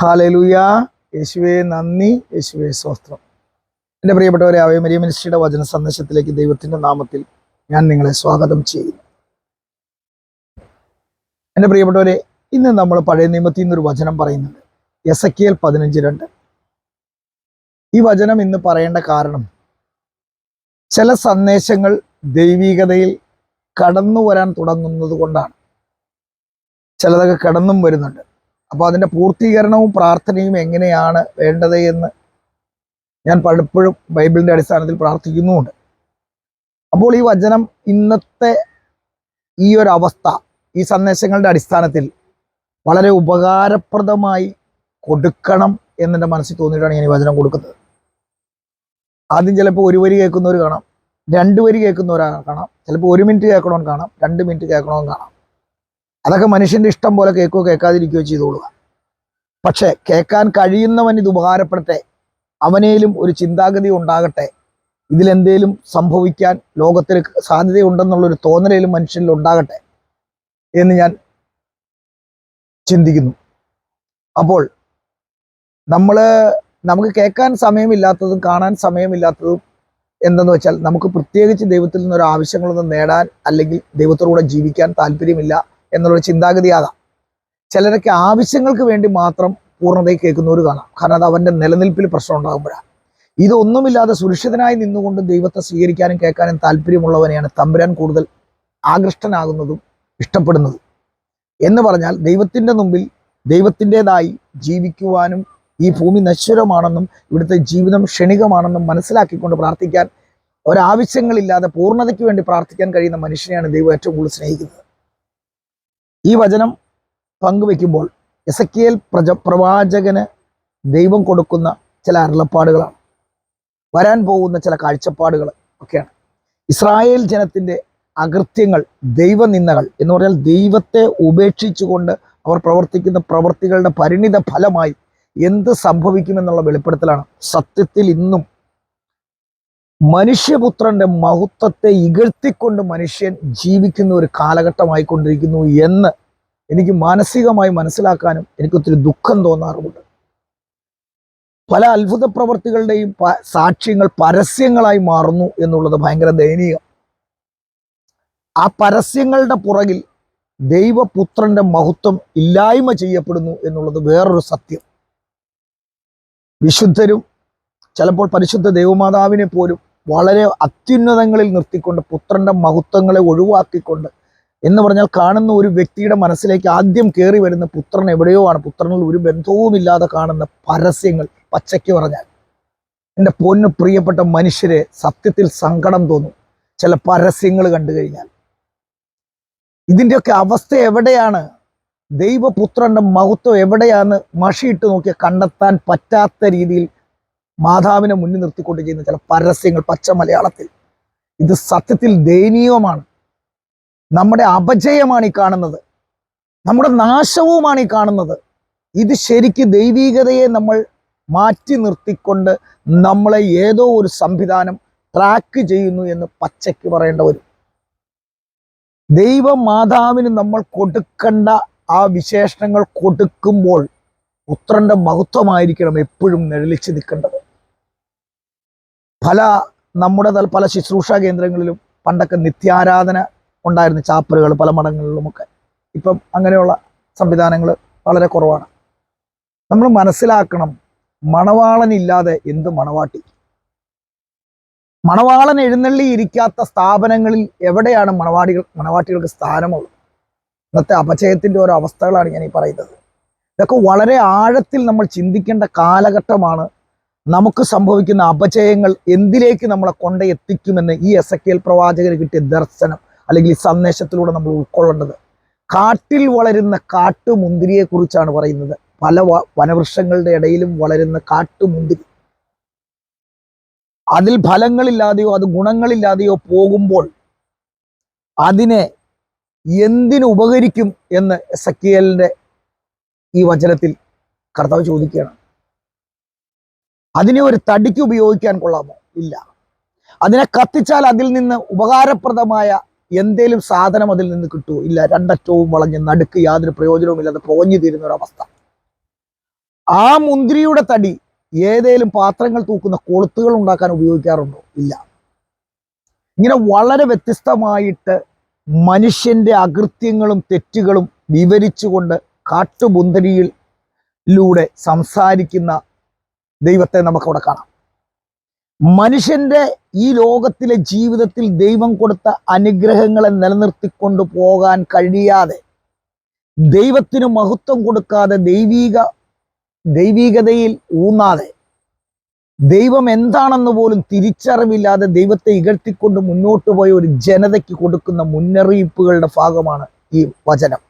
ഹാലലുയ യേശുവെ നന്ദി. യേശുവെ സ്വസ്ത്രം എന്റെ പ്രിയപ്പെട്ടവരെ അവയമരിയ മിനിസ്ട്രിയുടെ വചന സന്ദേശത്തിലേക്ക് ദൈവത്തിന്റെ നാമത്തിൽ ഞാൻ നിങ്ങളെ സ്വാഗതം ചെയ്യുന്നു. എന്റെ പ്രിയപ്പെട്ടവരെ ഇന്ന് നമ്മൾ പഴയ നിയമത്തിൽ നിന്നൊരു വചനം പറയുന്നുണ്ട്. എസ് എ കെ എൽ പതിനഞ്ച് രണ്ട്. ഈ വചനം ഇന്ന് പറയേണ്ട കാരണം ചില സന്ദേശങ്ങൾ ദൈവികതയിൽ കടന്നു വരാൻ തുടങ്ങുന്നത് കൊണ്ടാണ്. ചിലതൊക്കെ കടന്നും വരുന്നുണ്ട്. അപ്പോൾ അതിന്റെ പൂർത്തീകരണവും പ്രാർത്ഥനയും എങ്ങനെയാണ് വേണ്ടത് എന്ന് ഞാൻ പലപ്പോഴും ബൈബിളിന്റെ അടിസ്ഥാനത്തിൽ പ്രാർത്ഥിക്കുന്നുമുണ്ട്. അപ്പോൾ ഈ വചനം ഇന്നത്തെ ഈ ഒരു അവസ്ഥ ഈ സന്ദേശങ്ങളുടെ അടിസ്ഥാനത്തിൽ വളരെ ഉപകാരപ്രദമായി കൊടുക്കണം എന്നെന്റെ മനസ്സിൽ തോന്നിയിട്ടാണ് ഞാൻ ഈ വചനം കൊടുക്കുന്നത്. ആദ്യം ചിലപ്പോൾ ഒരു വരി കേൾക്കുന്നവർ കാണാം രണ്ട് വരി കേൾക്കുന്നവരാ കാണാം ചിലപ്പോൾ ഒരു മിനിറ്റ് കേൾക്കണമെന്ന് കാണാം രണ്ട് മിനിറ്റ് കേൾക്കണമെന്ന് കാണാം. അതൊക്കെ മനുഷ്യന്റെ ഇഷ്ടം പോലെ കേൾക്കുകയോ കേൾക്കാതിരിക്കുകയോ ചെയ്തോളുക. പക്ഷെ കേൾക്കാൻ കഴിയുന്നവൻ ഇത് ഉപകാരപ്പെടട്ടെ. അവനേലും ഒരു ചിന്താഗതി ഉണ്ടാകട്ടെ. ഇതിലെന്തേലും സംഭവിക്കാൻ ലോകത്തിൽ സാധ്യതയുണ്ടെന്നുള്ളൊരു തോന്നലേലും മനുഷ്യനിൽ ഉണ്ടാകട്ടെ എന്ന് ഞാൻ ചിന്തിക്കുന്നു. അപ്പോൾ നമ്മൾ നമുക്ക് കേൾക്കാൻ സമയമില്ലാത്തതും കാണാൻ സമയമില്ലാത്തതും എന്തെന്ന് വെച്ചാൽ നമുക്ക് പ്രത്യേകിച്ച് ദൈവത്തിൽ നിന്നൊരു ആവശ്യങ്ങളൊന്നും നേടാൻ അല്ലെങ്കിൽ ദൈവത്തോടുകൂടെ ജീവിക്കാൻ താല്പര്യമില്ല. എന്നുള്ള ചിന്താഗതിയാകാം. ചിലരൊക്കെ ആവശ്യങ്ങൾക്ക് വേണ്ടി മാത്രം പൂർണതയിൽ കേൾക്കുന്നവർ കാണാം. കാരണം അത് അവന്റെ നിലനിൽപ്പിൽ പ്രശ്നം ഉണ്ടാകുമ്പോഴാണ്. ഇതൊന്നുമില്ലാതെ സുരക്ഷിതനായി നിന്നുകൊണ്ട് ദൈവത്തെ സ്വീകരിക്കാനും കേൾക്കാനും താല്പര്യമുള്ളവനെയാണ് തമ്പുരാൻ കൂടുതൽ ആകൃഷ്ടനാകുന്നതും ഇഷ്ടപ്പെടുന്നതും. എന്ന് പറഞ്ഞാൽ ദൈവത്തിന്റെ മുമ്പിൽ ദൈവത്തിന്റെതായി ജീവിക്കുവാനും ഈ ഭൂമി നശ്വരമാണെന്നും ഇവിടുത്തെ ജീവിതം ക്ഷണികമാണെന്നും മനസ്സിലാക്കിക്കൊണ്ട് പ്രാർത്ഥിക്കാൻ ഒരാവശ്യങ്ങളില്ലാതെ പൂർണതയ്ക്ക് വേണ്ടി പ്രാർത്ഥിക്കാൻ കഴിയുന്ന മനുഷ്യനെയാണ് ദൈവം ഏറ്റവും കൂടുതൽ സ്നേഹിക്കുന്നത്. ഈ വചനം പങ്കുവെക്കുമ്പോൾ എസക്കിയേൽ പ്രജ പ്രവാചകന് ദൈവം കൊടുക്കുന്ന ചില അരുളപ്പാടുകളാണ്. വരാൻ പോകുന്ന ചില കാഴ്ചപ്പാടുകൾ ഒക്കെയാണ്. ഇസ്രായേൽ ജനത്തിന്റെ അകൃത്യങ്ങൾ ദൈവനിന്ദകൾ എന്ന് പറഞ്ഞാൽ ദൈവത്തെ ഉപേക്ഷിച്ചുകൊണ്ട് അവർ പ്രവർത്തിക്കുന്ന പ്രവർത്തികളുടെ പരിണിത ഫലമായി എന്ത് സംഭവിക്കുമെന്നുള്ള വെളിപ്പെടുത്തലാണ്. സത്യത്തിൽ ഇന്നും മനുഷ്യപുത്രന്റെ മഹത്വത്തെ ഇകഴ്ത്തിക്കൊണ്ട് മനുഷ്യൻ ജീവിക്കുന്ന ഒരു കാലഘട്ടമായിക്കൊണ്ടിരിക്കുന്നു എന്ന് എനിക്ക് മാനസികമായി മനസ്സിലാക്കാനും എനിക്കൊത്തിരി ദുഃഖം തോന്നാറുമുണ്ട്. പല അത്ഭുത പ്രവർത്തികളുടെയും സാക്ഷ്യങ്ങൾ പരസ്യങ്ങളായി മാറുന്നു എന്നുള്ളത് ഭയങ്കര ദയനീയം. ആ പരസ്യങ്ങളുടെ പുറകിൽ ദൈവപുത്രന്റെ മഹത്വം ഇല്ലായ്മ ചെയ്യപ്പെടുന്നു എന്നുള്ളത് വേറൊരു സത്യം. വിശുദ്ധരും ചിലപ്പോൾ പരിശുദ്ധ ദൈവമാതാവിനെ പോലും വളരെ അത്യുന്നതങ്ങളിൽ നിർത്തിക്കൊണ്ട് പുത്രന്റെ മഹത്വങ്ങളെ ഒഴിവാക്കിക്കൊണ്ട് എന്ന് പറഞ്ഞാൽ കാണുന്ന ഒരു വ്യക്തിയുടെ മനസ്സിലേക്ക് ആദ്യം കയറി വരുന്ന പുത്രൻ എവിടെയോ ആണ്. പുത്രനിൽ ഒരു ബന്ധവുമില്ലാതെ കാണുന്ന പരസ്യങ്ങൾ പച്ചയ്ക്ക് പറഞ്ഞാൽ. എന്റെ പൊന്നു പ്രിയപ്പെട്ട മനുഷ്യരെ സത്യത്തിൽ സങ്കടം തോന്നും. ചില പരസ്യങ്ങൾ കണ്ടു കഴിഞ്ഞാൽ. ഇതിന്റെയൊക്കെ അവസ്ഥ എവിടെയാണ്? ദൈവപുത്രന്റെ മഹത്വം എവിടെയാണ് മഷിയിട്ട് നോക്കിയ കണ്ടെത്താൻ പറ്റാത്ത രീതിയിൽ മാതാവിനെ മുന്നിൽ നിർത്തിക്കൊണ്ട് ചെയ്യുന്ന ചില പരസ്യങ്ങൾ പച്ച മലയാളത്തിൽ. ഇത് സത്യത്തിൽ ദയനീയമാണ് നമ്മുടെ അപജയമാണ് ഈ കാണുന്നത്. നമ്മുടെ നാശവുമാണ് ഈ കാണുന്നത്. ഇത് ശരിക്ക് ദൈവീകതയെ നമ്മൾ മാറ്റി നിർത്തിക്കൊണ്ട് നമ്മളെ ഏതോ ഒരു സംവിധാനം ട്രാക്ക് ചെയ്യുന്നു എന്ന് പച്ചയ്ക്ക് പറയേണ്ട വരും ദൈവമാതാവിന് നമ്മൾ കൊടുക്കേണ്ട ആ വിശേഷണങ്ങൾ കൊടുക്കുമ്പോൾ പുത്രന്റെ മഹത്വമായിരിക്കണം എപ്പോഴും നിഴലിച്ച് നിൽക്കേണ്ടത്. പല നമ്മുടെ പല ശുശ്രൂഷാ കേന്ദ്രങ്ങളിലും പണ്ടൊക്കെ നിത്യാരാധന ഉണ്ടായിരുന്ന ചാപ്പലുകൾ പല മഠങ്ങളിലുമൊക്കെ. ഇപ്പം അങ്ങനെയുള്ള സംവിധാനങ്ങൾ വളരെ കുറവാണ്. നമ്മൾ മനസ്സിലാക്കണം മണവാളനില്ലാതെ എന്ത് മണവാട്ടി? മണവാളൻ എഴുന്നള്ളി ഇരിക്കാത്ത സ്ഥാപനങ്ങളിൽ എവിടെയാണ് മണവാടികൾ മണവാട്ടികൾക്ക് സ്ഥാനമുള്ളത്? ഇന്നത്തെ അപചയത്തിന്റെ ഓരോ അവസ്ഥകളാണ് ഞാൻ ഈ പറയുന്നത്. ഇതൊക്കെ വളരെ ആഴത്തിൽ നമ്മൾ ചിന്തിക്കേണ്ട കാലഘട്ടമാണ് നമുക്ക് സംഭവിക്കുന്ന അപചയങ്ങൾ എന്തിലേക്ക് നമ്മളെ കൊണ്ട് എത്തിക്കുമെന്ന് ഈ എസ് എ കെൽ പ്രവാചകന് കിട്ടിയ ദർശനം അല്ലെങ്കിൽ ഈ സന്ദേശത്തിലൂടെ നമ്മൾ ഉൾക്കൊള്ളേണ്ടത്. കാട്ടിൽ വളരുന്ന കാട്ടുമുന്തിരിയെ കുറിച്ചാണ് പറയുന്നത്. പല വനവൃക്ഷങ്ങളുടെ ഇടയിലും വളരുന്ന കാട്ടുമുന്തിരി. അതിൽ ഫലങ്ങളില്ലാതെയോ അത് ഗുണങ്ങളില്ലാതെയോ പോകുമ്പോൾ അതിനെ എന്തിനു ഉപകരിക്കും എന്ന് എസ് എ ഈ വചനത്തിൽ കർത്താവ് ചോദിക്കുകയാണ്. അതിനെ ഒരു തടിക്ക് ഉപയോഗിക്കാൻ കൊള്ളാമോ? ഇല്ല. അതിനെ കത്തിച്ചാൽ അതിൽ നിന്ന് ഉപകാരപ്രദമായ എന്തേലും സാധനം അതിൽ നിന്ന് കിട്ടുമോ ഇല്ല. രണ്ടറ്റവും വളഞ്ഞ് നടുക്ക് യാതൊരു പ്രയോജനവും ഇല്ലാതെ പോഞ്ഞു തീരുന്ന ഒരവസ്ഥ. ആ മുന്തിരിയുടെ തടി ഏതേലും പാത്രങ്ങൾ തൂക്കുന്ന കൊളുത്തുകൾ ഉണ്ടാക്കാൻ ഉപയോഗിക്കാറുണ്ടോ? ഇല്ല. ഇങ്ങനെ വളരെ വ്യത്യസ്തമായിട്ട് മനുഷ്യന്റെ അകൃത്യങ്ങളും തെറ്റുകളും വിവരിച്ചുകൊണ്ട് കാട്ടുമുന്തിരിയിലൂടെ സംസാരിക്കുന്ന ദൈവത്തെ നമുക്കവിടെ കാണാം. മനുഷ്യന്റെ ഈ ലോകത്തിലെ ജീവിതത്തിൽ ദൈവം കൊടുത്ത അനുഗ്രഹങ്ങളെ നിലനിർത്തിക്കൊണ്ട് പോകാൻ കഴിയാതെ ദൈവത്തിന് മഹത്വം കൊടുക്കാതെ ദൈവീക ദൈവീകതയിൽ ഊന്നാതെ ദൈവം എന്താണെന്ന് പോലും തിരിച്ചറിവില്ലാതെ ദൈവത്തെ ഇകഴ്ത്തിക്കൊണ്ട് മുന്നോട്ട് പോയ ഒരു ജനതയ്ക്ക് കൊടുക്കുന്ന മുന്നറിയിപ്പുകളുടെ ഭാഗമാണ് ഈ വചനം.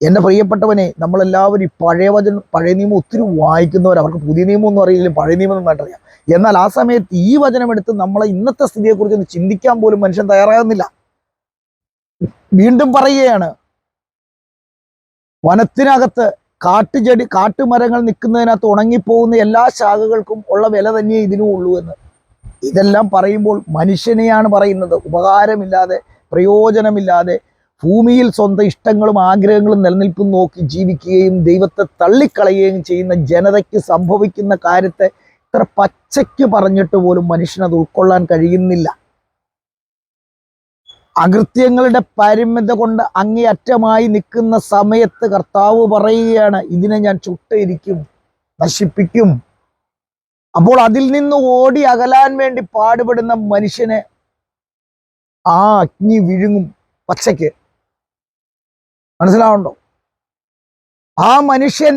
എന്റെ പ്രിയപ്പെട്ടവനെ നമ്മളെല്ലാവരും പഴയ വചനം പഴയ നിയമം ഒത്തിരി വായിക്കുന്നവർ അവർക്ക് പുതിയ നിയമം ഒന്നും അറിയില്ല പഴയ നിയമം ഒന്നും അറിയാം. എന്നാൽ ആ സമയത്ത് ഈ വചനം എടുത്ത് നമ്മളെ ഇന്നത്തെ സ്ഥിതിയെക്കുറിച്ച് ഒന്ന് ചിന്തിക്കാൻ പോലും മനുഷ്യൻ തയ്യാറാകുന്നില്ല. വീണ്ടും പറയുകയാണ് വനത്തിനകത്ത് കാട്ടുചെടി കാട്ടുമരങ്ങൾ നിൽക്കുന്നതിനകത്ത് ഉണങ്ങിപ്പോകുന്ന എല്ലാ ശാഖകൾക്കും ഉള്ള വില തന്നെയേ ഇതിനും ഉള്ളൂ എന്ന്. ഇതെല്ലാം പറയുമ്പോൾ മനുഷ്യനെയാണ് പറയുന്നത്. ഉപകാരമില്ലാതെ പ്രയോജനമില്ലാതെ ഭൂമിയിൽ സ്വന്തം ഇഷ്ടങ്ങളും ആഗ്രഹങ്ങളും നിലനിൽപ്പും നോക്കി ജീവിക്കുകയും ദൈവത്തെ തള്ളിക്കളയുകയും ചെയ്യുന്ന ജനതയ്ക്ക് സംഭവിക്കുന്ന കാര്യത്തെ ഇത്ര പച്ചയ്ക്ക് പറഞ്ഞിട്ട് പോലും മനുഷ്യനത് ഉൾക്കൊള്ളാൻ കഴിയുന്നില്ല. അകൃത്യങ്ങളുടെ പരിമിത കൊണ്ട് അങ്ങേയറ്റമായി നിൽക്കുന്ന സമയത്ത് കർത്താവ് പറയുകയാണ് ഇതിനെ ഞാൻ ചുട്ടയിരിക്കും നശിപ്പിക്കും. അപ്പോൾ അതിൽ നിന്ന് ഓടി അകലാൻ വേണ്ടി പാടുപെടുന്ന മനുഷ്യനെ ആ അഗ്നി വിഴുങ്ങും പച്ചയ്ക്ക്. മനസ്സിലാവുണ്ടോ? ആ മനുഷ്യൻ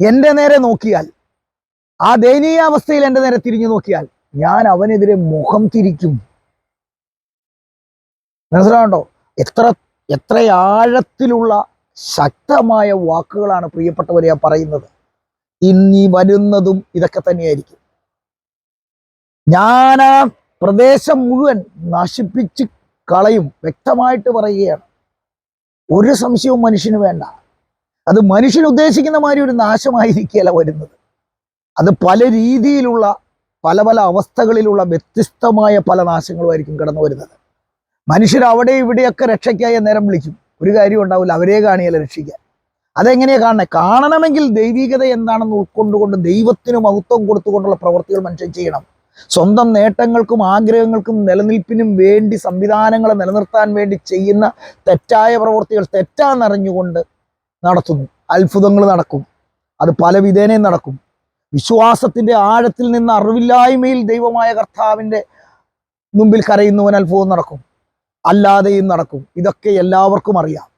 എന്റെ നേരെ നോക്കിയാൽ ആ ദയനീയാവസ്ഥയിൽ എന്റെ നേരെ തിരിഞ്ഞു നോക്കിയാൽ ഞാൻ അവനെതിരെ മുഖം തിരിക്കും. മനസ്സിലാവുണ്ടോ? എത്ര എത്ര ആഴത്തിലുള്ള ശക്തമായ വാക്കുകളാണ് പ്രിയപ്പെട്ടവരെ പറയുന്നത്. ഇനി വരുന്നതും ഇതൊക്കെ തന്നെയായിരിക്കും. ഞാൻ ആ പ്രദേശം മുഴുവൻ നശിപ്പിച്ച് കളയും വ്യക്തമായിട്ട് പറയുകയാണ്. ഒരു സംശയവും മനുഷ്യന് വേണ്ട. അത് മനുഷ്യൻ ഉദ്ദേശിക്കുന്ന മാതിരി ഒരു നാശമായിരിക്കുകയല്ല വരുന്നത്. അത് പല രീതിയിലുള്ള പല പല അവസ്ഥകളിലുള്ള വ്യത്യസ്തമായ പല നാശങ്ങളുമായിരിക്കും കടന്നു വരുന്നത്. മനുഷ്യർ അവിടെ ഇവിടെയൊക്കെ രക്ഷയ്ക്കായ നേരം വിളിക്കും. ഒരു കാര്യം ഉണ്ടാവില്ല. അവരെ കാണിയല്ല രക്ഷിക്കാൻ. അതെങ്ങനെയാണ് കാണണേ? കാണണമെങ്കിൽ ദൈവികത എന്താണെന്ന് ഉൾക്കൊണ്ടുകൊണ്ട് ദൈവത്തിന് മഹത്വം കൊടുത്തുകൊണ്ടുള്ള പ്രവർത്തികൾ മനുഷ്യൻ ചെയ്യണം. സ്വന്തം നേട്ടങ്ങൾക്കും ആഗ്രഹങ്ങൾക്കും നിലനിൽപ്പിനും വേണ്ടി സംവിധാനങ്ങളെ നിലനിർത്താൻ വേണ്ടി ചെയ്യുന്ന തെറ്റായ പ്രവൃത്തികൾ തെറ്റാന്നറിഞ്ഞുകൊണ്ട് നടത്തുന്നു. അത്ഭുതങ്ങൾ നടക്കും. അത് പല വിധേനയും നടക്കും. വിശ്വാസത്തിന്റെ ആഴത്തിൽ നിന്ന് അറിവില്ലായ്മയിൽ ദൈവമായ കർത്താവിന്റെ മുമ്പിൽ കരയുന്നവൻ അത്ഭുതം നടക്കും. അല്ലാതെയും നടക്കും. ഇതൊക്കെ എല്ലാവർക്കും അറിയാം.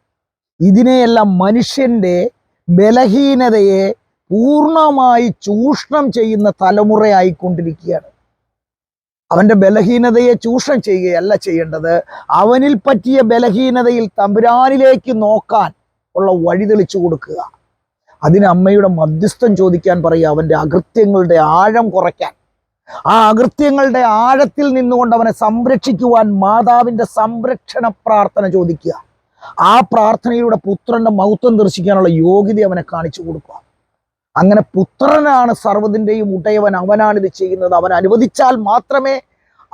ഇതിനെയെല്ലാം മനുഷ്യന്റെ ബലഹീനതയെ പൂർണമായി ചൂഷണം ചെയ്യുന്ന തലമുറയായിക്കൊണ്ടിരിക്കുകയാണ്. അവന്റെ ബലഹീനതയെ ചൂഷണം ചെയ്യുകയല്ല ചെയ്യേണ്ടത്. അവനിൽ പറ്റിയ ബലഹീനതയിൽ തമ്പുരാനിലേക്ക് നോക്കാൻ ഉള്ള വഴി തെളിച്ചു കൊടുക്കുക. അതിന് അമ്മയുടെ മധ്യസ്ഥം ചോദിക്കാൻ പറയുക അവന്റെ അകൃത്യങ്ങളുടെ ആഴം കുറയ്ക്കാൻ. ആ അകൃത്യങ്ങളുടെ ആഴത്തിൽ നിന്നുകൊണ്ട് അവനെ സംരക്ഷിക്കുവാൻ മാതാവിന്റെ സംരക്ഷണ പ്രാർത്ഥന ചോദിക്കുക. ആ പ്രാർത്ഥനയിലൂടെ പുത്രന്റെ മൗത്വം ദർശിക്കാനുള്ള യോഗ്യത അവനെ കാണിച്ചു കൊടുക്കുക. അങ്ങനെ പുത്രനാണ് സർവതിന്റെയും ഉടയവൻ അവനാണ് ഇത് ചെയ്യുന്നത്. അവൻ അനുവദിച്ചാൽ മാത്രമേ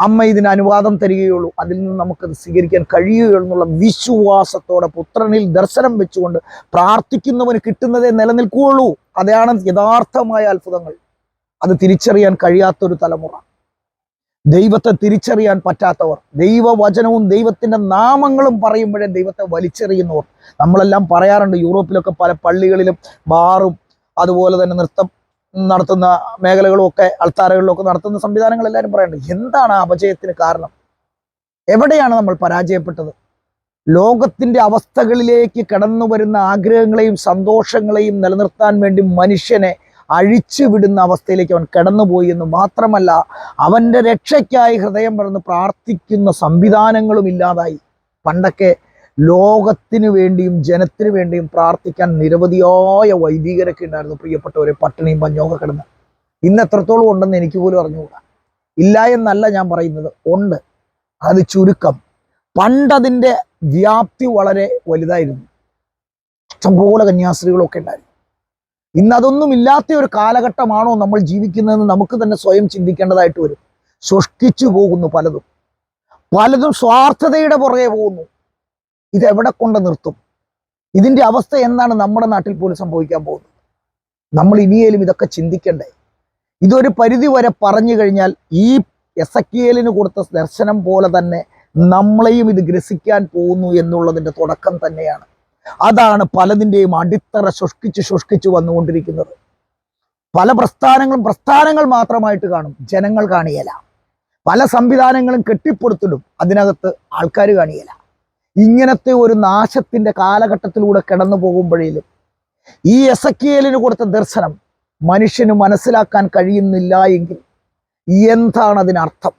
അമ്മ ഇതിന് അനുവാദം തരികയുള്ളൂ. അതിൽ നിന്ന് നമുക്കത് സ്വീകരിക്കാൻ കഴിയുകയുള്ളൂ എന്നുള്ള വിശ്വാസത്തോടെ പുത്രനിൽ ദർശനം വെച്ചുകൊണ്ട് പ്രാർത്ഥിക്കുന്നവന് കിട്ടുന്നതേ നിലനിൽക്കുകയുള്ളൂ. അതാണ് യഥാർത്ഥമായ അത്ഭുതങ്ങൾ. അത് തിരിച്ചറിയാൻ കഴിയാത്തൊരു തലമുറ. ദൈവത്തെ തിരിച്ചറിയാൻ പറ്റാത്തവർ ദൈവവചനവും ദൈവത്തിന്റെ നാമങ്ങളും പറയുമ്പോഴേ ദൈവത്തെ വലിച്ചെറിയുന്നവർ. നമ്മളെല്ലാം പറയാറുണ്ട് യൂറോപ്പിലൊക്കെ പല പള്ളികളിലും ബാറും അതുപോലെ തന്നെ നൃത്തം നടത്തുന്ന മേഖലകളും ഒക്കെ അൾത്താരകളിലും നടത്തുന്ന സംവിധാനങ്ങൾ എല്ലാവരും പറയുന്നുണ്ട്. എന്താണ് ആ അപജയത്തിന് കാരണം? എവിടെയാണ് നമ്മൾ പരാജയപ്പെട്ടത്? ലോകത്തിന്റെ അവസ്ഥകളിലേക്ക് കടന്നു വരുന്ന ആഗ്രഹങ്ങളെയും സന്തോഷങ്ങളെയും നിലനിർത്താൻ വേണ്ടി മനുഷ്യനെ അഴിച്ചു വിടുന്ന അവസ്ഥയിലേക്ക് അവൻ കടന്നുപോയി എന്ന് മാത്രമല്ല അവന്റെ രക്ഷയ്ക്കായി ഹൃദയം പറഞ്ഞ് പ്രാർത്ഥിക്കുന്ന സംവിധാനങ്ങളും ഇല്ലാതായി. പണ്ടൊക്കെ ലോകത്തിന് വേണ്ടിയും ജനത്തിന് വേണ്ടിയും പ്രാർത്ഥിക്കാൻ നിരവധിയായ വൈദികരൊക്കെ ഉണ്ടായിരുന്നു. പ്രിയപ്പെട്ടവരെ പട്ടിണിയും പഞ്ഞൊക്കെ കിടന്ന്. ഇന്ന് എത്രത്തോളം ഉണ്ടെന്ന് എനിക്ക് പോലും അറിഞ്ഞുകൂടാ. ഇല്ല എന്നല്ല ഞാൻ പറയുന്നത്. ഉണ്ട്. അത് ചുരുക്കം. പണ്ടതിന്റെ വ്യാപ്തി വളരെ വലുതായിരുന്നു. ഇഷ്ടംപോലെ കന്യാസ്ത്രീകളൊക്കെ ഉണ്ടായിരുന്നു. ഇന്ന് അതൊന്നും ഇല്ലാത്ത ഒരു കാലഘട്ടമാണോ നമ്മൾ ജീവിക്കുന്നതെന്ന് നമുക്ക് തന്നെ സ്വയം ചിന്തിക്കേണ്ടതായിട്ട് വരും. ശുഷ്കിച്ചു പോകുന്നു പലതും. പലതും സ്വാർത്ഥതയുടെ പുറകെ പോകുന്നു. ഇത് എവിടെ കൊണ്ട് നിർത്തും? ഇതിന്റെ അവസ്ഥ എന്താണ് നമ്മുടെ നാട്ടിൽ പോലും സംഭവിക്കാൻ പോകുന്നത്? നമ്മൾ ഇനിയേലും ഇതൊക്കെ ചിന്തിക്കണ്ടേ? ഇതൊരു പരിധി വരെ പറഞ്ഞു കഴിഞ്ഞാൽ ഈ എസ് കൊടുത്ത ദർശനം പോലെ തന്നെ നമ്മളെയും ഇത് ഗ്രസിക്കാൻ പോകുന്നു എന്നുള്ളതിന്റെ തുടക്കം തന്നെയാണ്. അതാണ് പലതിന്റെയും അടിത്തറ ശുഷ്കിച്ച് ശുഷ്കിച്ച് വന്നുകൊണ്ടിരിക്കുന്നത്. പല പ്രസ്ഥാനങ്ങളും പ്രസ്ഥാനങ്ങൾ മാത്രമായിട്ട് കാണും. ജനങ്ങൾ കാണിയല. പല സംവിധാനങ്ങളും കെട്ടിപ്പടുത്തിടും. അതിനകത്ത് ആൾക്കാർ കാണിയല. ഇങ്ങനത്തെ ഒരു നാശത്തിന്റെ കാലഘട്ടത്തിലൂടെ കടന്നു പോകുമ്പോഴേലും ഈ എസക്കിയലിന് കൊടുത്ത ദർശനം മനുഷ്യന് മനസ്സിലാക്കാൻ കഴിയുന്നില്ല എങ്കിൽ എന്താണ് അതിനർത്ഥം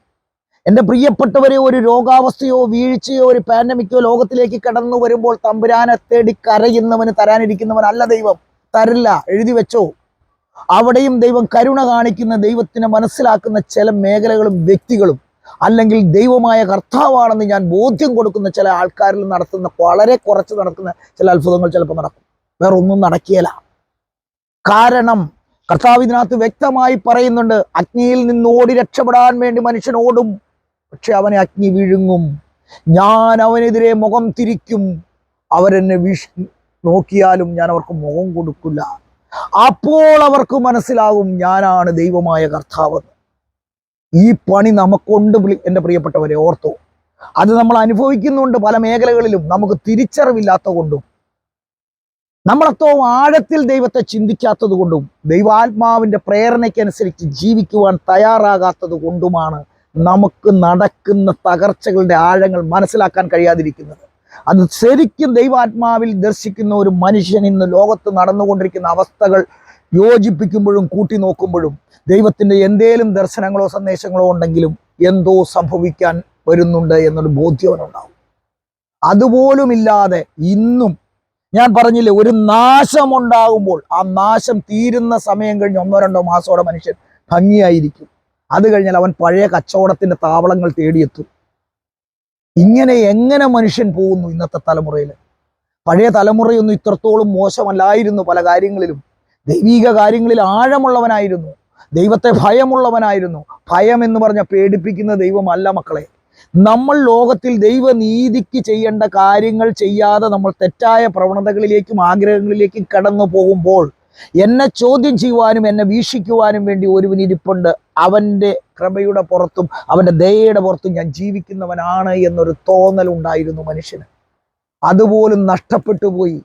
എന്റെ പ്രിയപ്പെട്ടവരെ ഒരു രോഗാവസ്ഥയോ വീഴ്ചയോ ഒരു പാൻഡമിക്കോ ലോകത്തിലേക്ക് കടന്നു വരുമ്പോൾ തമ്പുരാനെ തേടി കരയുന്നവന് തരാനിരിക്കുന്നവനല്ല ദൈവം. തരില്ല എഴുതി വെച്ചോ. അവിടെയും ദൈവം കരുണ കാണിക്കുന്ന ദൈവത്തിനെ മനസ്സിലാക്കുന്ന ചില മേഖലകളും വ്യക്തികളും അല്ലെങ്കിൽ ദൈവമായ കർത്താവാണെന്ന് ഞാൻ ബോധ്യം കൊടുക്കുന്ന ചില ആൾക്കാരിൽ നടത്തുന്ന വളരെ കുറച്ച് നടക്കുന്ന ചില അത്ഭുതങ്ങൾ ചിലപ്പോൾ നടക്കും. വേറെ ഒന്നും നടക്കിയല്ല കാരണം കർത്താവ് ഇതിനകത്ത് വ്യക്തമായി പറയുന്നുണ്ട് അഗ്നിയിൽ നിന്ന് ഓടി രക്ഷപ്പെടാൻ വേണ്ടി മനുഷ്യൻ ഓടും പക്ഷെ അവനെ അഗ്നി വിഴുങ്ങും. ഞാൻ അവനെതിരെ മുഖം തിരിക്കും. അവരെന്നെ വീഷ് നോക്കിയാലും ഞാൻ അവർക്ക് മുഖം കൊടുക്കില്ല. അപ്പോൾ അവർക്ക് മനസ്സിലാകും ഞാനാണ് ദൈവമായ കർത്താവ് ഈ പണി നമുക്കുണ്ട് എന്റെ പ്രിയപ്പെട്ടവരെ ഓർത്തു. അത് നമ്മൾ അനുഭവിക്കുന്നുണ്ട് പല മേഖലകളിലും. നമുക്ക് തിരിച്ചറിവില്ലാത്ത കൊണ്ടും നമ്മളെത്തോ ആഴത്തിൽ ദൈവത്തെ ചിന്തിക്കാത്തത് കൊണ്ടും ദൈവാത്മാവിന്റെ പ്രേരണയ്ക്കനുസരിച്ച് ജീവിക്കുവാൻ തയ്യാറാകാത്തത് കൊണ്ടുമാണ് നമുക്ക് നടക്കുന്ന തകർച്ചകളുടെ ആഴങ്ങൾ മനസ്സിലാക്കാൻ കഴിയാതിരിക്കുന്നത്. അത് ശരിക്കും ദൈവാത്മാവിൽ ദർശിക്കുന്ന ഒരു മനുഷ്യൻ ഇന്ന് ലോകത്ത് നടന്നുകൊണ്ടിരിക്കുന്ന അവസ്ഥകൾ യോജിപ്പിക്കുമ്പോഴും കൂട്ടി നോക്കുമ്പോഴും ദൈവത്തിന്റെ എന്തേലും ദർശനങ്ങളോ സന്ദേശങ്ങളോ ഉണ്ടെങ്കിലും എന്തോ സംഭവിക്കാൻ വരുന്നുണ്ട് എന്നൊരു ബോധ്യവനുണ്ടാവും അതുപോലുമില്ലാതെ ഇന്നും ഞാൻ പറഞ്ഞില്ലേ ഒരു നാശം ഉണ്ടാകുമ്പോൾ ആ നാശം തീരുന്ന സമയം കഴിഞ്ഞ് ഒന്നോ രണ്ടോ മാസത്തോടെ മനുഷ്യൻ ഭംഗിയായിരിക്കും. അത് കഴിഞ്ഞാൽ അവൻ പഴയ കച്ചവടത്തിന്റെ താവളങ്ങൾ തേടിയെത്തും. ഇങ്ങനെ എങ്ങനെ മനുഷ്യൻ പോകുന്നു ഇന്നത്തെ തലമുറയിൽ പഴയ തലമുറയൊന്നും ഇത്രത്തോളം മോശമല്ലായിരുന്നു പല കാര്യങ്ങളിലും. ദൈവീക കാര്യങ്ങളിൽ ആഴമുള്ളവനായിരുന്നു. ദൈവത്തെ ഭയമുള്ളവനായിരുന്നു. ഭയം എന്ന് പറഞ്ഞ പേടിപ്പിക്കുന്ന ദൈവമല്ല മക്കളെ. നമ്മൾ ലോകത്തിൽ ദൈവനീതിക്ക് ചെയ്യേണ്ട കാര്യങ്ങൾ ചെയ്യാതെ നമ്മൾ തെറ്റായ പ്രവണതകളിലേക്കും ആഗ്രഹങ്ങളിലേക്കും കടന്നു പോകുമ്പോൾ എന്നെ ചോദ്യം ചെയ്യുവാനും എന്നെ വീക്ഷിക്കുവാനും വേണ്ടി ഒരുവൻ ഇരിപ്പുണ്ട്. അവന്റെ കൃപയുടെ പുറത്തും അവന്റെ ദയയുടെ പുറത്തും ഞാൻ ജീവിക്കുന്നവനാണ് എന്നൊരു തോന്നൽ ഉണ്ടായിരുന്നു മനുഷ്യന്. അതുപോലും നഷ്ടപ്പെട്ടു പോയി.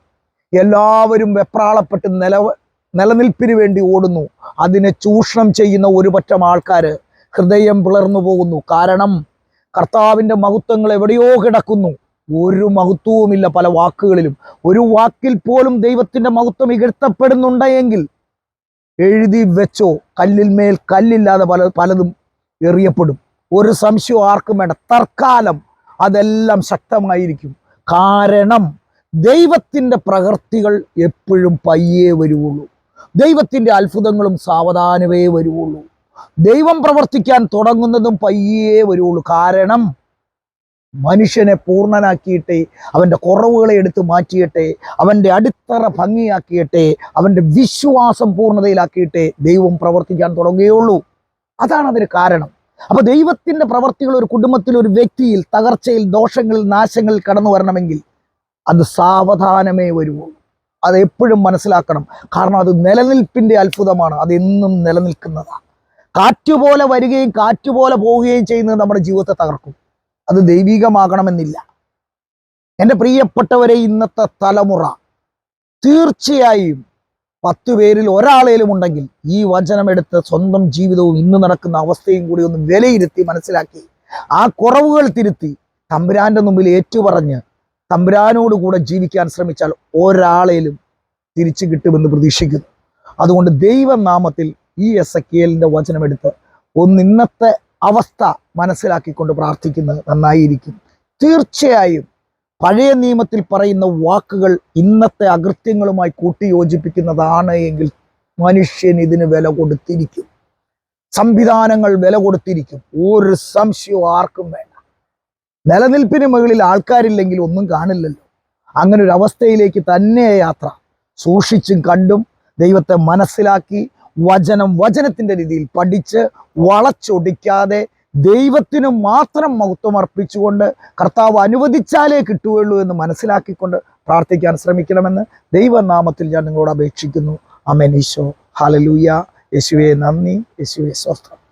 എല്ലാവരും വെപ്രാളപ്പെട്ട് നില നിലനിൽപ്പിന് വേണ്ടി ഓടുന്നു. അതിനെ ചൂഷണം ചെയ്യുന്ന ഒരുപറ്റം ആൾക്കാർ ഹൃദയം പിളർന്നു പോകുന്നു. കാരണം കർത്താവിന്റെ മഹത്വങ്ങൾ എവിടെയോ കിടക്കുന്നു. ഒരു മഹത്വവുമില്ല പല വാക്കുകളിലും. ഒരു വാക്കിൽ പോലും ദൈവത്തിന്റെ മഹത്വം ഇകഴ്ത്തപ്പെടുന്നുണ്ടെങ്കിൽ എഴുതി വെച്ചോ കല്ലിൽ മേൽ കല്ലില്ലാതെ പല പലതും എറിയപ്പെടും. ഒരു സംശയം ആർക്കും വേണ്ട. തർക്കാലം അതെല്ലാം ശക്തമായിരിക്കും. കാരണം ദൈവത്തിന്റെ പ്രകൃതികൾ എപ്പോഴും പയ്യേ വരുവുള്ളൂ. ദൈവത്തിന്റെ അത്ഭുതങ്ങളും സാവധാനമേ വരുവുള്ളൂ. ദൈവം പ്രവർത്തിക്കാൻ തുടങ്ങുന്നതും പയ്യേ വരുള്ളൂ. കാരണം മനുഷ്യനെ പൂർണനാക്കിയിട്ടെ അവന്റെ കുറവുകളെ എടുത്തു മാറ്റിയിട്ടെ അവന്റെ അടിത്തറ ഭംഗിയാക്കിയിട്ടെ അവന്റെ വിശ്വാസം പൂർണതയിലാക്കിയിട്ടെ ദൈവം പ്രവർത്തിക്കാൻ തുടങ്ങുകയുള്ളൂ. അതാണ് അതിന് കാരണം. അപ്പൊ ദൈവത്തിന്റെ പ്രവർത്തികൾ ഒരു കുടുംബത്തിൽ ഒരു വ്യക്തിയിൽ തകർച്ചയിൽ ദോഷങ്ങളിൽ നാശങ്ങളിൽ കടന്നു വരണമെങ്കിൽ അത് സാവധാനമേ വരുള്ളൂ അത് എപ്പോഴും മനസ്സിലാക്കണം. കാരണം അത് നിലനിൽപ്പിന്റെ അത്ഭുതമാണ്. അത് നിലനിൽക്കുന്നതാണ് കാറ്റുപോലെ വരികയും കാറ്റുപോലെ പോവുകയും ചെയ്യുന്നത് നമ്മുടെ ജീവിതത്തെ തകർക്കും. അത് ദൈവികമാകണമെന്നില്ല. എന്റെ പ്രിയപ്പെട്ടവരെ ഇന്നത്തെ തലമുറ തീർച്ചയായും പത്ത് പേരിൽ ഒരാളേലും ഉണ്ടെങ്കിൽ ഈ വചനം എടുത്ത് സ്വന്തം ജീവിതവും ഇന്ന് നടക്കുന്ന അവസ്ഥയും കൂടി ഒന്ന് വിലയിരുത്തി മനസ്സിലാക്കി. ആ കുറവുകൾ തിരുത്തി തമ്പുരാന്റെ മുമ്പിൽ ഏറ്റുപറഞ്ഞ് തമ്പുരാനോട് കൂടെ ജീവിക്കാൻ ശ്രമിച്ചാൽ ഒരാളേലും തിരിച്ചു കിട്ടുമെന്ന് പ്രതീക്ഷിക്കുന്നു. അതുകൊണ്ട് ദൈവനാമത്തിൽ ഈ എസ് എ വചനമെടുത്ത് ഒന്ന് ഇന്നത്തെ അവസ്ഥ മനസ്സിലാക്കിക്കൊണ്ട് പ്രാർത്ഥിക്കുന്നത് നന്നായിരിക്കും. തീർച്ചയായും പഴയ നിയമത്തിൽ പറയുന്ന വാക്കുകൾ ഇന്നത്തെ അകൃത്യങ്ങളുമായി കൂട്ടിയോജിപ്പിക്കുന്നതാണ് എങ്കിൽ മനുഷ്യൻ ഇതിന് വില കൊടുത്തിരിക്കും. സംവിധാനങ്ങൾ വില കൊടുത്തിരിക്കും. ഒരു സംശയവും ആർക്കും വേണ്ട. നിലനിൽപ്പിന് മുകളിൽ ആൾക്കാരില്ലെങ്കിൽ ഒന്നും കാണില്ലല്ലോ. അങ്ങനെ ഒരു അവസ്ഥയിലേക്ക് തന്നെ യാത്ര. സൂക്ഷിച്ചും കണ്ടും ദൈവത്തെ മനസ്സിലാക്കി വചനം വചനത്തിന്റെ രീതിയിൽ പഠിച്ച് വളച്ചൊടിക്കാതെ ദൈവത്തിനു മാത്രം മഹത്വം അർപ്പിച്ചുകൊണ്ട് കർത്താവ് അനുവദിച്ചാലേ കിട്ടുകയുള്ളൂ എന്ന് മനസ്സിലാക്കിക്കൊണ്ട് പ്രാർത്ഥിക്കാൻ ശ്രമിക്കണമെന്ന് ദൈവനാമത്തിൽ ഞാൻ നിങ്ങളോട് അപേക്ഷിക്കുന്നു. അമേനീശോ ഹാലലൂയ യേശുവെ നന്ദി. യേശുവെ സ്വസ്ഥം